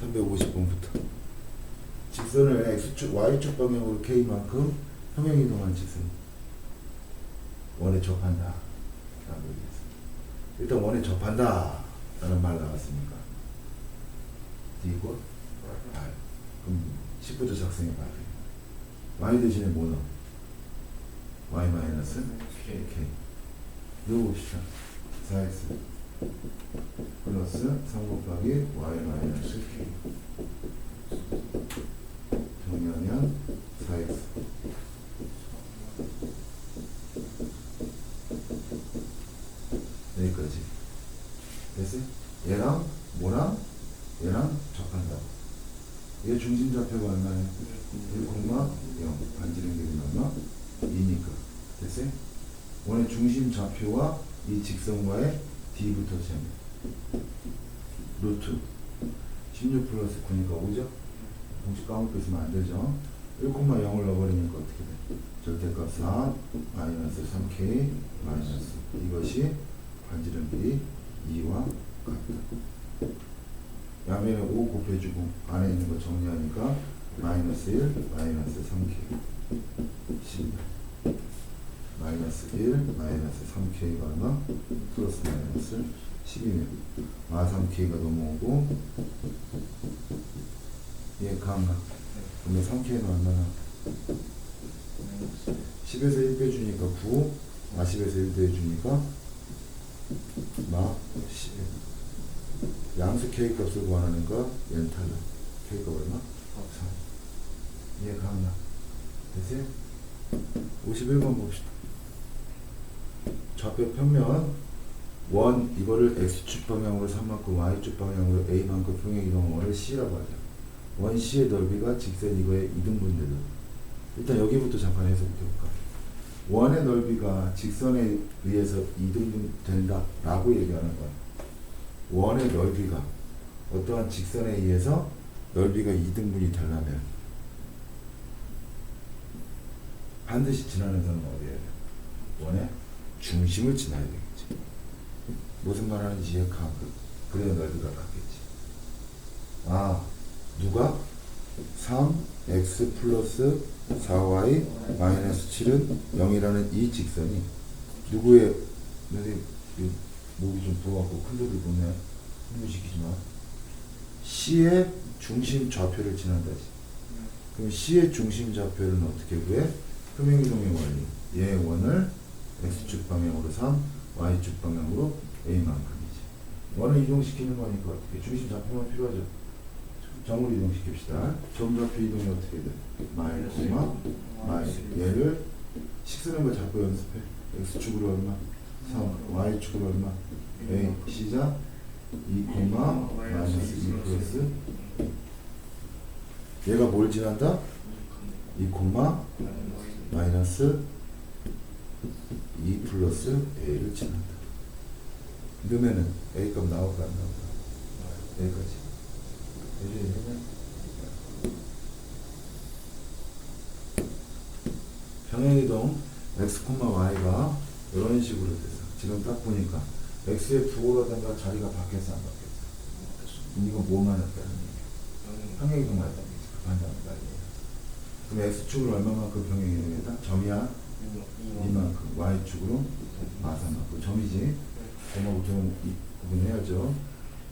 350번부터. 직선을 x축, y축 방향으로 k만큼 평행 이동한 직선 원에 접한다. 라고 얘기했어요 일단 원에 접한다. 라는 말 나왔으니까. 이고 R 그럼 10부터 작성해 봐야 돼 y 대신에 뭐 넣어? y 마이너스 K. k. 넣어봅시다. 4x 플러스 3 곱하기 y 마이너스 k 정리하면 4x 여기까지 됐어요? 얘랑 뭐랑 얘랑 접한다고 얘 중심 좌표가 얼마예요? 1,0 반지름 길이는 얼마? 2니까 됐어요? 원의 중심 좌표와 이 직선과의 D부터 재면 루트 16 플러스 9니까 5죠? 공식 까먹고 있으면 안 되죠? 1,0을 넣어버리니까 어떻게 돼? 절대값 4 마이너스 3K 마이너스 이것이 반지름 길이 2와 같다. 야면에 5 곱해주고 안에 있는 거 정리하니까 마이너스 1 마이너스 3K 10 마이너스 1 마이너스 3K가 얼마? 플러스 마이너스 12면 마 3K가 넘어오고 얘 감가 그러면 3K는 얼마나? 10에서 1 빼주니까 9 마 10에서 1 빼주니까 마 11. 양수 K 값을 구하는 거 얘는 탈락. K 값 얼마? 3. 이해 가나? 됐어요? 51번 봅시다. 좌표 평면 원 이거를 x축 방향으로 3만큼 y축 방향으로 a만큼 평행 이동 원을 C라고 하죠. 원 C의 넓이가 직선 이거의 이등분되다. 일단 여기부터 잠깐 해석해 볼까. 원의 넓이가 직선에 의해서 이등분 된다 라고 얘기하는 거야. 원의 넓이가 어떠한 직선에 의해서 넓이가 이등분이 되려면 반드시 지나는 선은 어디에 돼? 원의 중심을 지나야 되겠지. 무슨 말 하는지 이해가 그래야 넓이가 같겠지. 아 누가 3x 플러스 4y 마이너스 7은 0이라는 이 직선이 누구의 선생님 이 목이 좀 부어갖고 큰 소리 보네 흥분시키지 마 C의 중심 좌표를 지난다지 그럼 C의 중심 좌표는 어떻게 구해? 평행이동의 원리 얘의 원을 X축 방향으로 3 Y축 방향으로 A만큼이지 원을 이동시키는 거니까 어떻게 중심 좌표만 필요하죠 점을 이동시킵시다 점 좌표 이동이 어떻게 돼? 마이너스 마이너스 얘를 식 쓰는 거 자꾸 연습해 X축으로 얼마? 3 Y축으로 얼마? A 시작 2 마이너스 2 플러스 얘가 뭘 지난다? 2 마이너스 2 플러스 A를 지난다 넣으면은 A 값 나올까 안 나올까? 여기까지 이해되냐? 평행이동 x, y가 이런 식으로 돼서 지금 딱 보니까 x의 부호라든가 자리가 바뀌었어 안 바뀌었어? 이건 뭐만 했다는 얘기야? 평행이동만 했다는 얘기지 반장이다 그럼 x축으로 얼마만큼 평행이동이다? 점이야? 이만큼 y축으로 마사만큼 점이지 고마부터는 이 구분해야죠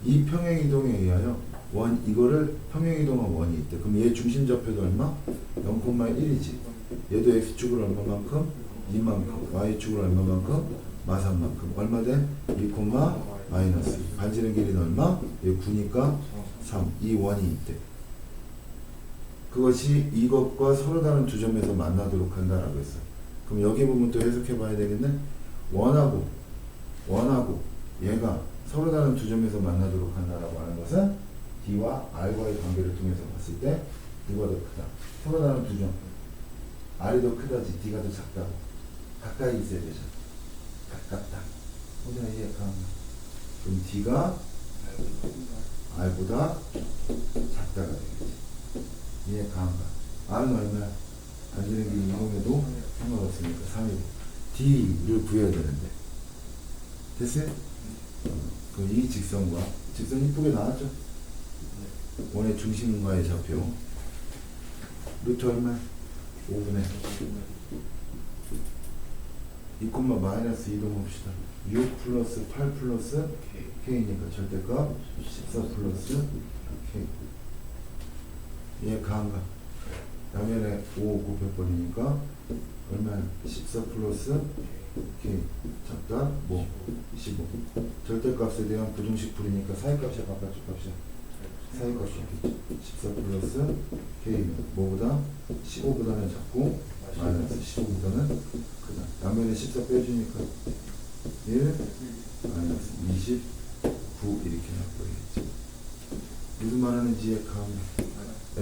이 평행이동에 의하여 원 이거를 평행이동한 원이 있대 그럼 얘 중심 좌표도 얼마? 0,1이지 얘도 x축으로 얼마만큼? 2만큼 y축으로 얼마만큼? 마산만큼 얼마 돼? 2, 마이너스 반지름 길이는 얼마? 얘 9니까 3. 이 원이 있대 그것이 이것과 서로 다른 두 점에서 만나도록 한다라고 했어 그럼 여기 부분 또 해석해 봐야 되겠네 원하고 원하고 얘가 서로 다른 두 점에서 만나도록 한다라고 하는 것은 D와 R과의 관계를 통해서 봤을 때 누가 더 크다? 서로 다른 두 점. R이 더 크다지 D가 더 작다고. 가까이 있어야 되잖아. 가깝다. 혼자 이해가 그럼 D가 R보다 작다가 되겠지. 이해가 안 가. R은 얼마야? 길이 이동해도 상관없으니까 3이고 D를 구해야 되는데 됐어요? 이 직선과 직선 이쁘게 나왔죠? 원의 중심과의 좌표 루트 얼마? 5분의 2, 마이너스 2로 봅시다 6 플러스 8 플러스 K니까 절대값 14 플러스 K 얘 가한가? 양면에 5 곱해버리니까 얼마? 14 플러스 K 작다 뭐? 15 절대값에 대한 부등식 풀이니까 사이값이야 바깥쪽 값이야? 사이값이 14 플러스 K는 뭐보다? 15보다는 작고 마이너스 15보다는 크다. 양면에 14 빼주니까 1 마이너스 29 이렇게 나와버리겠지. 무슨 말하는지 이해하면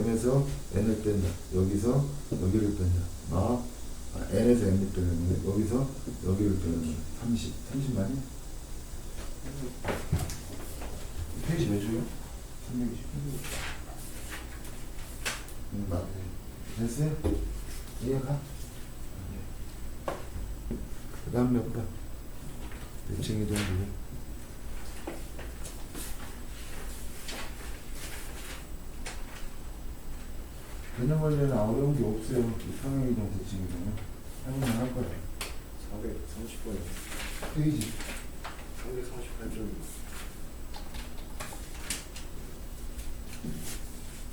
m에서 n을 뺀다. 여기서 여기를 뺀다. 아, 아 n에서 n을 빼는데 여기서 여기를 빼는 30 30만이 페이지 몇 줄이요? 320 음, 맞네. 됐어요? 이해가? 그 다음 몇 번? 대칭이동 부분 개념 관련은 어려운 게 없어요. 이 상형이동 대칭이동은 해보면 할 거야. 430번 페이지 348점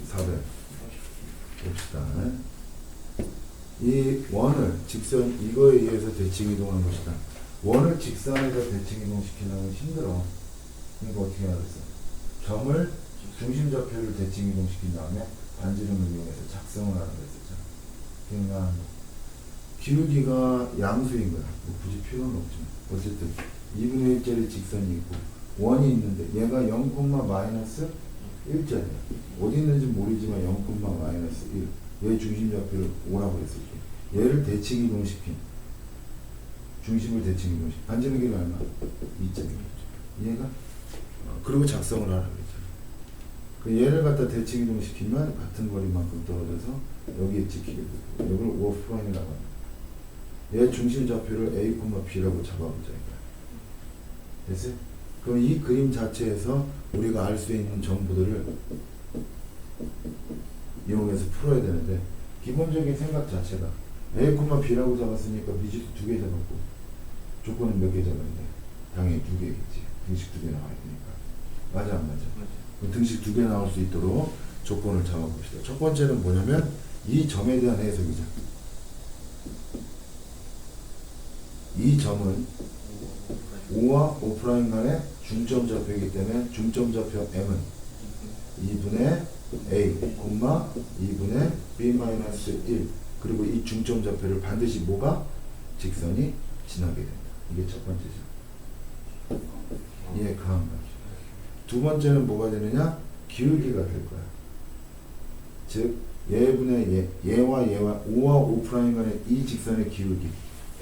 400 봅시다. 이 원을 직선 이거에 의해서 대칭 이동한 것이다. 원을 직선에서 대칭 이동시키는 건 힘들어. 그러니까 어떻게 해야 되겠어? 점을 중심 좌표를 대칭 이동시킨 다음에 반지름을 이용해서 작성을 하는 거였잖아. 그러니까 기울기가 양수인 거야. 뭐 굳이 필요는 없지만 어쨌든 2분의 1짜리 직선이 있고 원이 있는데 얘가 0, 마이너스 1짜리야. 어디 있는지 모르지만 0, 마이너스 1. 얘 중심 좌표를 5라고 했을게. 얘를 대칭 이동시킨 중심을 대칭 이동시킨 반지름 길이 얼마? 2점이겠죠. 이해가? 어, 그리고 작성을 하라고. 그 얘를 갖다 대칭 이동시키면 같은 거리만큼 떨어져서 여기에 찍히게 되고 이걸 워프라인이라고 합니다. 얘 중심 좌표를 A, B라고 잡아보자. 됐어요? 그럼 이 그림 자체에서 우리가 알 수 있는 정보들을 이용해서 풀어야 되는데 기본적인 생각 자체가 A, B라고 잡았으니까 미지수 두 개 잡았고 조건은 몇 개 잡았는데 당연히 두 개겠지. 등식 두 개 나와야 되니까. 맞아 안 맞아? 그 등식 두 개 나올 수 있도록 조건을 잡아봅시다. 첫 번째는 뭐냐면 이 점에 대한 해석이죠. 이 점은 5와 5' 간의 중점 좌표이기 때문에 중점 좌표 m은 2분의 a, 2분의 b-1 그리고 이 중점 좌표를 반드시 뭐가? 직선이 지나게 된다. 이게 첫 번째죠. 이해 가한 거죠. 두 번째는 뭐가 되느냐? 기울기가 될 거야. 즉 얘분의 얘, 얘와 얘와 5와 5' 간의 이 직선의 기울기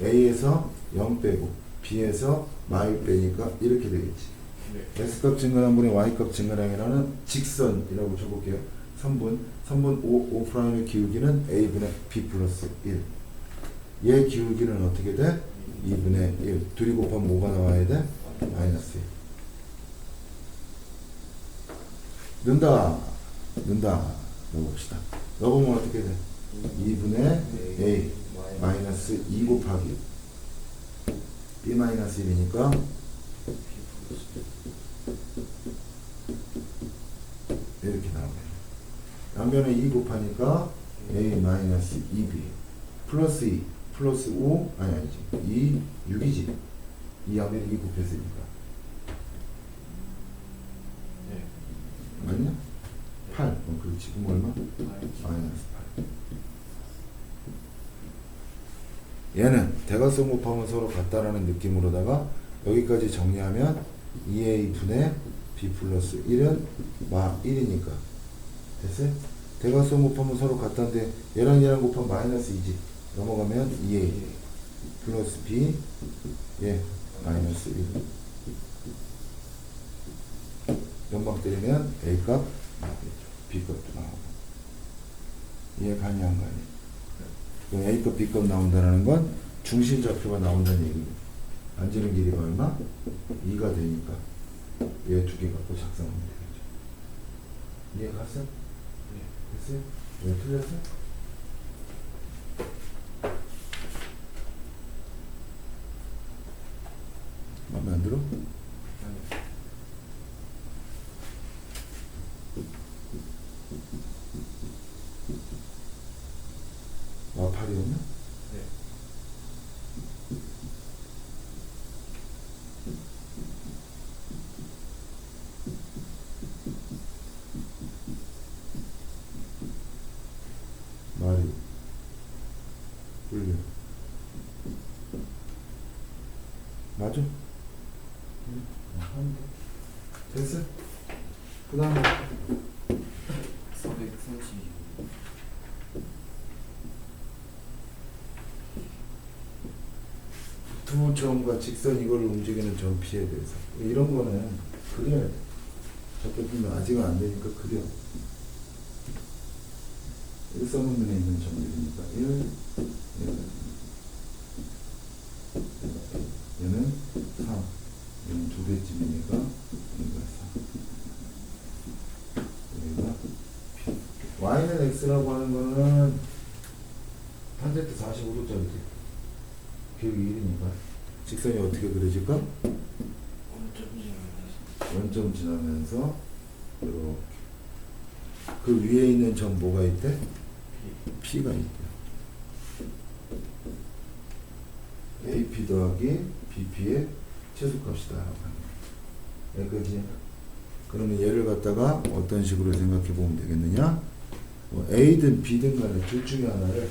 A에서 0 빼고 B에서 마이 빼니까 이렇게 되겠지. 네. X값 증가한 분의 Y값 증가량이라는 직선이라고 줘볼게요. 선분, 선분 5, 5'의 기울기는 A분의 B 플러스 1. 얘 기울기는 어떻게 돼? 2분의 1. 둘이 곱하면 뭐가 나와야 돼? 마이너스 1. 는다. 는다. 넣어봅시다. 넣어보면 어떻게 돼? 2분의 A 마이너스 2 곱하기 B 마이너스 1이니까 이렇게 나오네요. 양변에 2 곱하니까 A 마이너스 2B 플러스 2 플러스 5 아니 아니지 2 6이지 이 양변에 2 곱했으니까 네. 맞냐? 8 어, 그렇지 그럼 얼마? 마이너스 8 얘는 대각선 곱하면 서로 같다라는 느낌으로다가 여기까지 정리하면 2a 분의 b 플러스 1은 마 1이니까. 됐어요? 대각선 곱하면 서로 같다는데 얘랑 얘랑 곱하면 마이너스 2지. 넘어가면 2a 플러스 b 예 마이너스 1 연방 때리면 a 값. 나오겠죠 b 값도 나오고 이해 가냐 안 가냐 그럼 A급, B급 나온다는 건 중심 좌표가 나온다는 얘기고 안지는 길이가 얼마? 2가 되니까 얘 두 개 갖고 작성하면 되겠죠. 이해 갔어? 네. 됐어요? 왜 틀렸어? 맞죠? 음. 됐어? 그 다음에 430 두점과 직선 이걸 움직이는 점피에 대해서 이런 거는 그려야 돼. 자꾸 보면 아직은 안 되니까 그려. 일성분면에 있는 점들이니까 1, 1, 기울기 1이니까 직선이 어떻게 그려질까? 원점 지나면서 이렇게 그 위에 있는 점 뭐가 있대? P가 있대. AP 더하기 BP의 최소값이다. 여기까지. 그러면 얘를 갖다가 어떤 식으로 생각해 보면 되겠느냐? 뭐 A든 B든 간에 둘 중에 하나를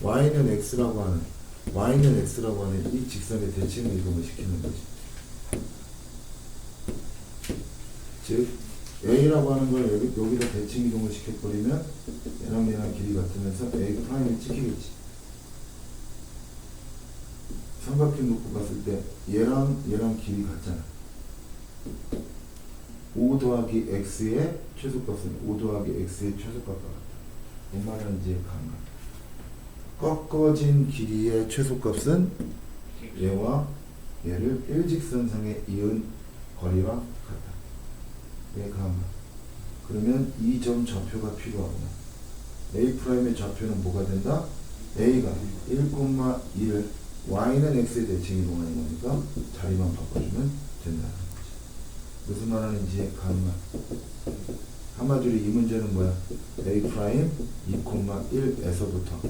Y는 X라고 하는 Y는 X라고 하는 이 직선의 대칭을 이동을 시키는 거지. 즉 A라고 하는 걸 여기, 여기다 대칭 이동을 시켜버리면 얘랑 얘랑 길이 같으면서 A 프라임이 찍히겠지. 삼각형 놓고 봤을 때 얘랑 얘랑 길이 같잖아. 5 더하기 x의 최소값은 5 더하기 x의 최소값과 같다. 뭔 말하는지 감각. 꺾어진 길이의 최소값은 얘와 얘를 일직선상에 이은 거리와 같다. 예, 감. 그러면 이 점 좌표가 필요하구나. A 프라임의 좌표는 뭐가 된다? A가 1,1 Y는 X의 대칭 이동하는 거니까 자리만 바꿔주면 된다는 거지. 무슨 말 하는지 감만. 한마디로 이 문제는 뭐야? A 프라임 2,1에서부터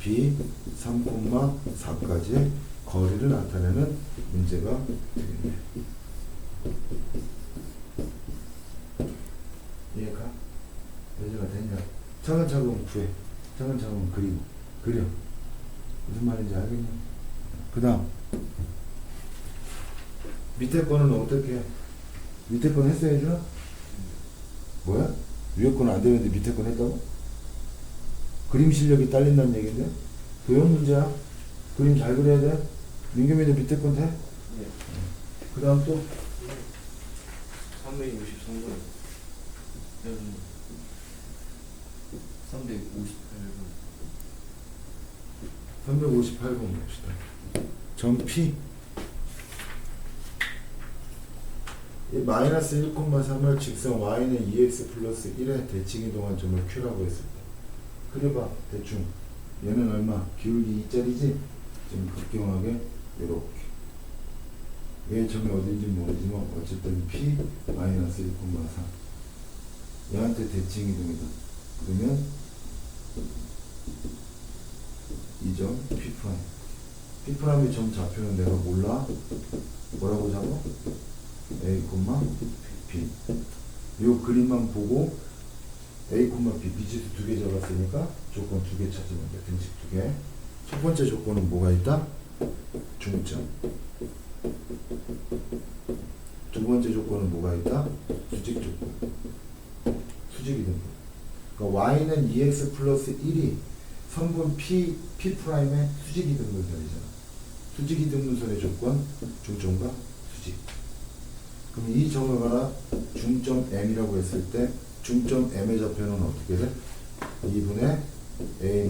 B 3,4까지의 거리를 나타내는 문제가 되겠네. 이해가? 여자가 됐냐? 차근차근 구해. 차근차근 그리고 그려. 무슨 말인지 알겠냐? 그 다음 밑에 거는 어떻게 해? 밑에 건 했어야 되나? 뭐야? 위에 거는 안 되는데 밑에 건 했다고? 그림 실력이 딸린다는 얘기인데? 도형 문제야? 그림 잘 그려야 돼? 민규민도 밑에 건 돼? 네. 그 다음 또? 363분. 여러분. 358분. 358번 봅시다. 점 P. 이 마이너스 1,3을 직선 y는 2x 플러스 1의 대칭 이동한 점을 Q라고 했을 때. 그래봐, 대충. 얘는 얼마? 기울기 2짜리지? 좀 극경하게, 요렇게. 얘 점이 어딘지 모르지만, 어쨌든 P 마이너스 1,3. 얘한테 대칭 이동이다. 그러면, 이 점 P 프라임. P 프라임의 점 좌표는 내가 몰라. 뭐라고 잡아? A, B. 요 그림만 보고 A, B 비지수 두 개 잡았으니까 조건 두 개 찾으면 돼. 등식 두 개. 첫 번째 조건은 뭐가 있다? 중점. 두 번째 조건은 뭐가 있다? 수직 조건. 수직이 된다. 그러니까 y는 2x 플러스 1이 성분 p, p 프라임의 수직 이 등분선이잖아. 수직 이 등분선의 조건, 중점과 수직. 그럼 이 점을 가라 중점 m이라고 했을 때 중점 m의 좌표는 어떻게 돼? 2분의 a 1,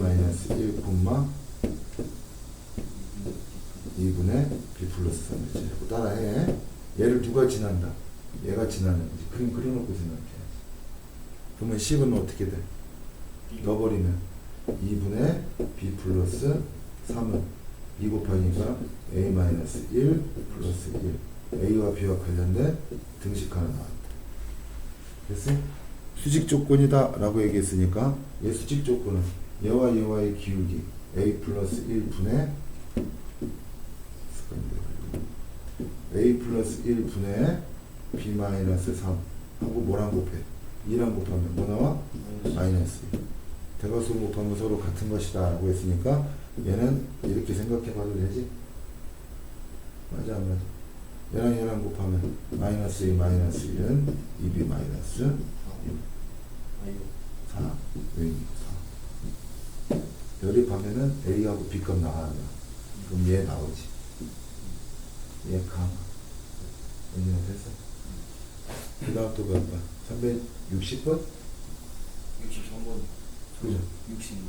2분의 b 플러스 3이지. 자꾸 따라해. 얘를 누가 지난다? 얘가 지나는 거지. 그림 그려놓고 생각해야지. 그러면 10은 어떻게 돼? 넣어버리면 2분의 b 플러스 3은 2 곱하기니까 a 마이너스 1 플러스 1 a와 b와 관련된 등식 하나 나왔다 됐어? 수직 조건이다 라고 얘기했으니까 얘 수직 조건은 얘와 얘와의 기울기 a 플러스 1분의 a 플러스 1분의 b 마이너스 3 하고 뭐랑 곱해? 2랑 곱하면 뭐 나와? 마이너스 1 대괄호 곱하면 서로 같은 것이다 라고 했으니까 얘는 이렇게 생각해 봐도 되지? 맞아 안 맞아? 얘랑 얘랑 곱하면 마이너스 1 마이너스 1은 2b 마이너스 1 아이고 4왜4 대립하면은 a하고 b값 나와야 돼 그럼 얘 나오지 얘 강. 이해가 됐어? 그 다음 또몇 번? 360번? 63번 그죠? 60번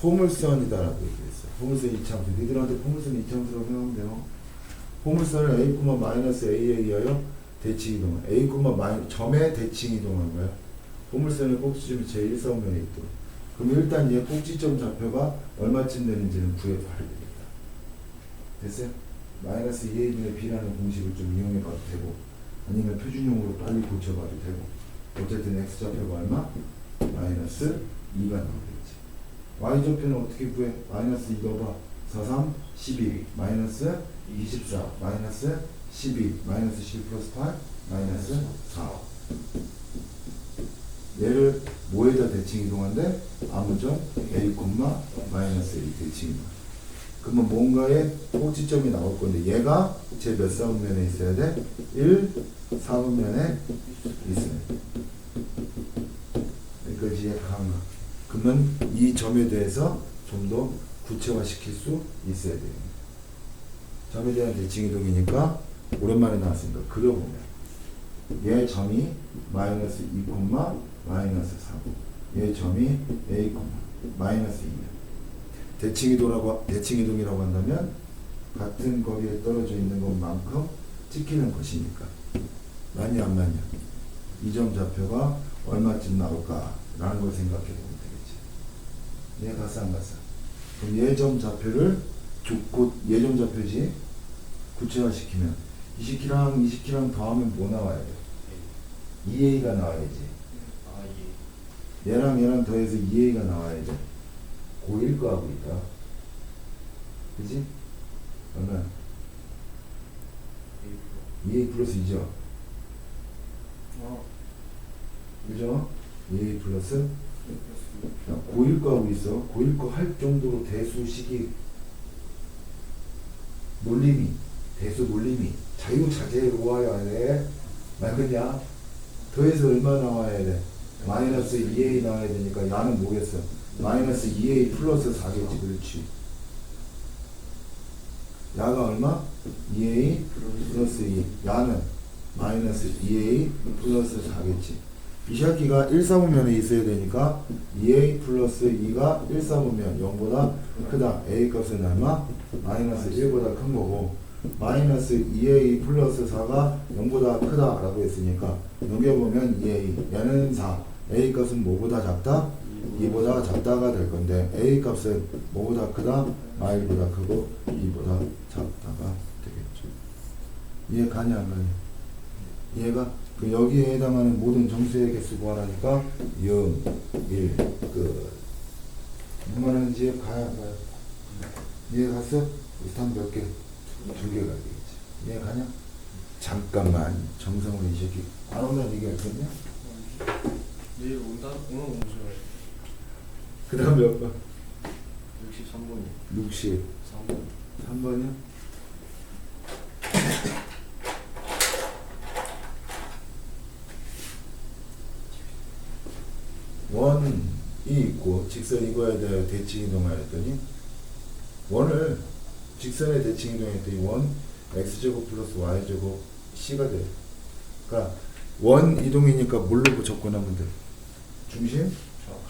포물선이다라고 얘기했어. 포물선 이차함수. 니들한테 포물선 이차함수라고 생각하면. 포물선을 a, 마이너스 a에 의하여 대칭 이동한. a, 마이 점에 대칭 이동한 거야. 포물선의 꼭지점이 제1 사면에 있도록. 그럼 일단 얘 꼭지점 좌표가 얼마쯤 되는지는 구해봐야 되겠다. 됐어요? 마이너스 2a분의 b라는 공식을 좀 이용해봐도 되고 아니면 표준용으로 빨리 고쳐봐도 되고 어쨌든 x 좌표가 얼마? 마이너스 2가 나오겠지. Y좌표는 어떻게 구해? 마이너스 2 넣어봐. 4, 3, 12, 마이너스 24, 마이너스 12, 마이너스 12 플러스 8, 마이너스 4. 얘를 뭐에다 대칭 이동한대? 아무점 a, 마이너스 1 대칭 이동. 그러면 뭔가에 꼭지점이 나올 건데 얘가 제 몇 사분면에 있어야 돼? 1 사분면에 있어야 돼. 이제 강화. 그러면 이 점에 대해서 좀 더 구체화시킬 수 있어야 돼요. 점에 대한 대칭 이동이니까 오랜만에 나왔으니까 그려보면 얘 점이 마이너스 2, 마이너스 4고 얘 점이 a, 마이너스 2면 대칭 이동이라고 대칭 이동이라고 한다면 같은 거리에 떨어져 있는 것만큼 찍히는 것이니까. 맞냐 안 맞냐? 이 점 좌표가 얼마쯤 나올까라는 걸 생각해 보면. 얘 갔어 안 갔어? 그럼 예점 좌표를 곧 예점 좌표지 구체화시키면 20키랑 20키랑 더하면 뭐 나와야 돼? 2a가 나와야지. 아 예 얘랑 얘랑 더해서 2a가 나와야 돼. 고1 거 하고 있다. 그지? 얼마? 2a 플러스 2죠? 어 그죠? 2a 플러스 야, 고1 거 하고 있어. 고1 거 할 정도로 대수식이 놀림이 대수 놀림이 자유자재로와야 돼. 맞겠냐? 더해서 얼마 나와야 돼? 마이너스 2a 나와야 되니까 야는 뭐겠어? 마이너스 2a 플러스 4겠지 그렇지. 야가 얼마? 2a 플러스 2. 야는 마이너스 2a 플러스 4겠지. 이 새끼가 1, 4분면에 있어야 되니까 2a 플러스 2가 1, 4분면 0보다 크다. a 값은 얼마? 마이너스 1보다 큰 거고 마이너스 2a 플러스 4가 0보다 크다 라고 했으니까 넘겨보면 2a 얘는 4 a 값은 뭐보다 작다? 2보다 작다가 될 건데 a 값은 뭐보다 크다? 마일보다 크고 2보다 작다가 되겠죠. 이해 가냐 안 가냐? 이해가? 그 여기에 해당하는 모든 정수의 개수 구하라니까 0, 1, 끝. 얼마나인지 가야 가야. 이해 갔어? 일단 몇 개? 두 개 가야겠지. 이해 가냐? 잠깐만 정성을 이 새끼 안 오면 얘기할 거냐? 내일 온다? 오늘 오죠 그 다음 몇 번? 63번이 60. 3번 3번이요? 원이 있고 직선이 이거에 대해 대칭 이동하였더니 원을 직선에 대칭 이동했더니 원 x제곱 플러스 y제곱 c가 돼. 그러니까 원 이동이니까 뭘로 접근하면 돼? 중심?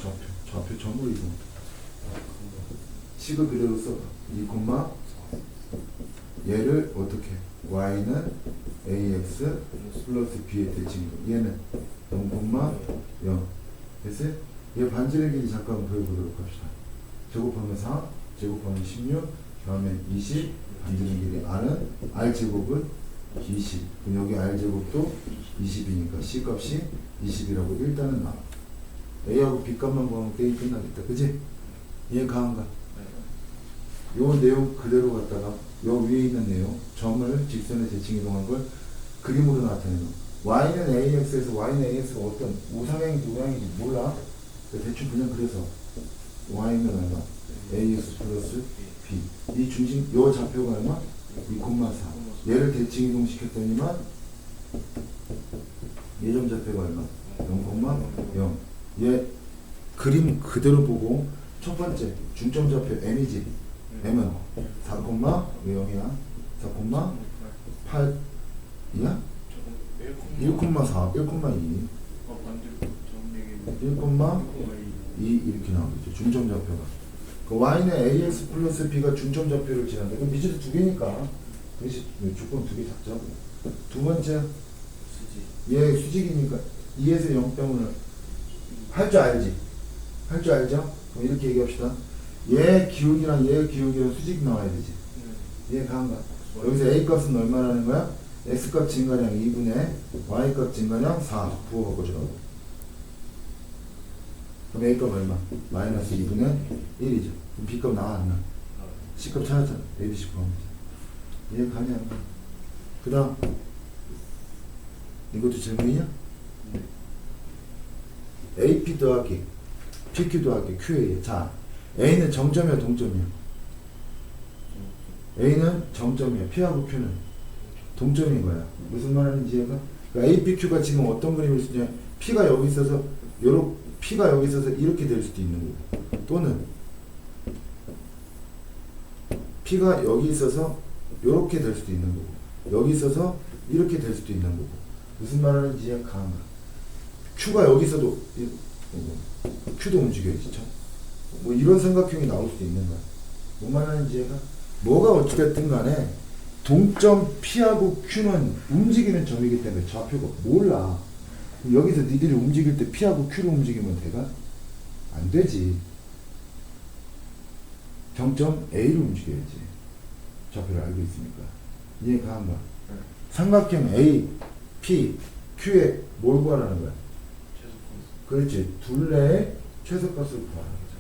좌표. 좌표 전부 이동. 식을 그대로 써. 2, 얘를 어떻게? y는 ax 플러스 b의 대칭이동. 얘는 0, 0. 됐어요? 얘 반지의 길이 잠깐 보여보도록 합시다. 제곱하면 4, 제곱하면 16, 다음에 20, 반지의 길이 r은 r 제곱은 20. 그럼 여기 r 제곱도 20이니까 c 값이 20이라고 일단은 나와. a하고 b 값만 구하면 게임 끝나겠다. 그지? 이해 가한가? 요 내용 그대로 갖다가 요 위에 있는 내용 점을 직선에 대칭 이동한 걸 그림으로 나타내는 y는 ax에서 y는 ax가 어떤 우상향인지 우양인지 몰라 대충 그냥 그래서 y는 얼마 ax 플러스 b. 이 중심 요 좌표가 얼마 2,4 얘를 대칭 이동시켰더니만 예점 좌표가 얼마? 0,0 얘 그림 그대로 보고 첫 번째 중점 좌표 m이지? M은 4, 왜 0이야? 4, 8이야? 1,4, 1,2, 1,2 이렇게 나오겠죠. 중점 좌표가. 그 y는 ax 플러스 b가 중점 좌표를 지난다. 그럼 미지수 두 개니까. 대신 조건 두 개 잡자고. 두 번째, 얘 수직이니까 2에서 0 때문에 할 줄 알지? 할 줄 알죠? 그럼 이렇게 얘기합시다. 얘 기울기랑 얘 기울기랑 수직 나와야 되지. 얘 가한가? 여기서 a 값은 얼마라는 거야? x 값 증가량 2분의 y 값 증가량 4 부호 바꿔주라고. 그럼 a 값 얼마? 마이너스 2분의 1이죠. 그럼 b 값 나와 안 나? c 값 찾았잖아. a, b, c 돼. 얘 가냐? 그 다음 이것도 질문이냐? AP 더하기 PQ 더하기 QA 자 A는 정점이야 동점이야? A는 정점이야 P하고 Q는 동점인 거야 무슨 말하는지 이해가? 그러니까 A, P, Q가 지금 어떤 그림을 쓰냐 P가 여기 있어서 요렇게 P가 여기 있어서 이렇게 될 수도 있는 거고 또는 P가 여기 있어서 요렇게 될 수도 있는 거고 여기 있어서 이렇게 될 수도 있는 거고 무슨 말 하는지 이해가? Q가 여기 있어도 Q도 움직여야지 참. 뭐 이런 삼각형이 나올 수도 있는 거야. 뭔 말 하는지 얘가 뭐가 어찌됐든 간에 동점 P하고 Q는 움직이는 점이기 때문에 좌표가 몰라. 여기서 니들이 움직일 때 P하고 Q를 움직이면 돼가? 안 되지. 정점 A를 움직여야지. 좌표를 알고 있으니까. 이해 가한가? 삼각형 A, P, Q에 뭘 구하라는 거야? 그렇지. 둘레의 최소값을 구하는 거죠.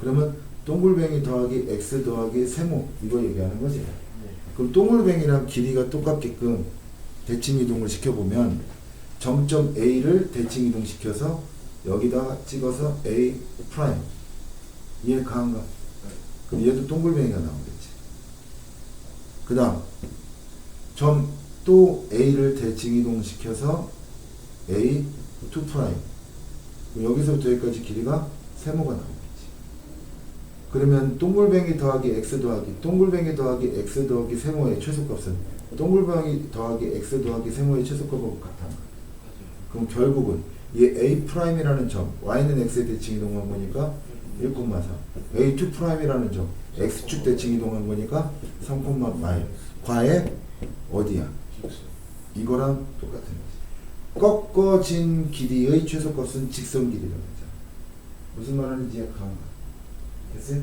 그러면 동글뱅이 더하기 x 더하기 세모 이거 얘기하는 거지. 그럼 동글뱅이랑 길이가 똑같게끔 대칭 이동을 시켜보면 정점 A를 대칭 이동시켜서 여기다가 찍어서 A 프라임 이해 가한가? 그럼 얘도 동글뱅이가 나오겠지. 그 다음 점 또 A를 대칭 이동시켜서 A 2 프라임 여기서부터 여기까지 길이가 세모가 나오겠지. 그러면 동글뱅이 더하기 x 더하기 동글뱅이 더하기 x 더하기 세모의 최소값은 동글뱅이 더하기 x 더하기 세모의 최소값하고 같아. 그럼 결국은 이 a 프라임이라는 점 y는 x의 대칭 이동한 거니까 1,4 a2 프라임이라는 점 x축 대칭 이동한 거니까 3,9 과에 어디야? 이거랑 똑같은 거지. 꺾어진 길이의 최소값은 직선 길이라고 하잖아. 무슨 말 하는지 약간 됐어요?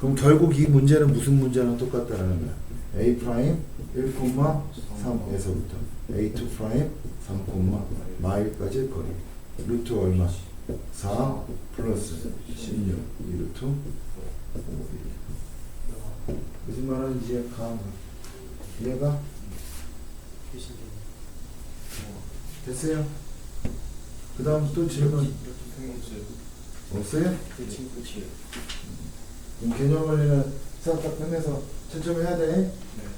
그럼 결국 이 문제는 무슨 문제랑 똑같다라는 거야. A 프라임 1,3에서부터 a2 프라임 3, 마일까지 거리. 루트 얼마? 4 플러스 16이 루트 5 무슨 말하는지 약간 이해가 됐어요? 그 다음 또 질문 없어요? 대칭 끝이에요. 그럼 개념 원리는 수학 다 끝내서 채점해야 돼. 네.